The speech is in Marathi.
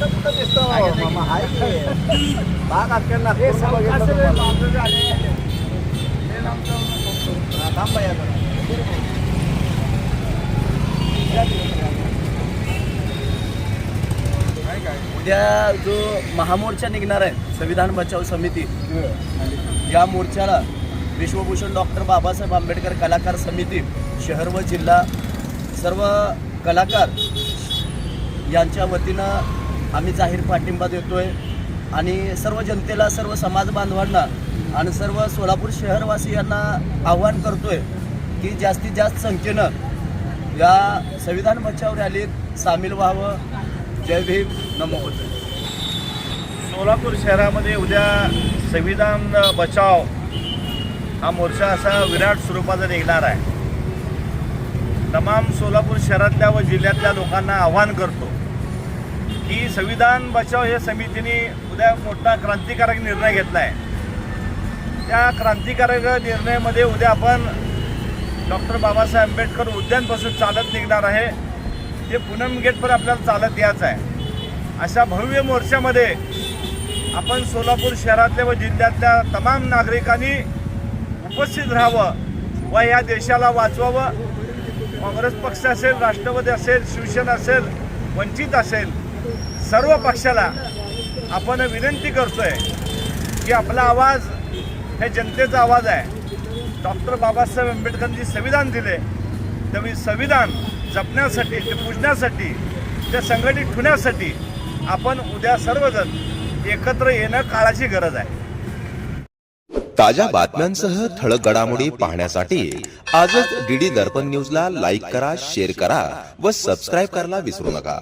मामा आहे की? बाग उद्या जो महामोर्चा निघणार आहे संविधान बचाव समिती या मोर्चाला विश्वभूषण डॉक्टर बाबासाहेब आंबेडकर कलाकार समिती शहर व जिल्हा सर्व कलाकार यांच्या वतीनं आम्ही जाहीर पाठिंबा देतोय. आणि सर्व जनतेला सर्व समाज बांधवांना आणि सर्व सोलापूर शहरवासियांना आव्हान करतोय की जास्तीत जास्त संख्येनं या संविधान बचाव रॅलीत सामील व्हावं. जय भीम. नमो बुद्ध. सोलापूर शहरामध्ये उद्या संविधान बचाव हा मोर्चा असा विराट स्वरूपाचा निघणार आहे. तमाम सोलापूर शहरातल्या व जिल्ह्यातल्या लोकांना आव्हान करतो. की संविधान बचाव या समितीने उद्या मोठा क्रांतिकारक निर्णय घेतला आहे त्या क्रांतिकारक निर्णयामध्ये उद्या आपण डॉक्टर बाबासाहेब आंबेडकर उद्यानपासून चालत निघणार आहे. ते पूनम गेटवर आपल्याला चालत यायचं आहे. अशा भव्य मोर्चामध्ये आपण सोलापूर शहरातल्या व जिल्ह्यातल्या तमाम नागरिकांनी उपस्थित राहावं व या देशाला वाचवावं. काँग्रेस पक्ष असेल राष्ट्रवादी असेल शिवसेना असेल वंचित असेल सर्व पक्षाला आपण विनंती करतोय की आपला आवाज हे जनतेचा आवाज आहे. डॉक्टर बाबासाहेब आंबेडकरांनी संविधान दिले. त्यावेळी संविधान जपण्यासाठी ते पुजण्यासाठी ते संघटित ठेवण्यासाठी आपण उद्या सर्वजण एकत्र येणं काळाची गरज आहे. ताज्या बातम्यांसह ठळक घडामोडी पाहण्यासाठी आजच डीडी दर्पण न्यूजला लाईक करा शेअर करा व सबस्क्राईब करायला विसरू नका.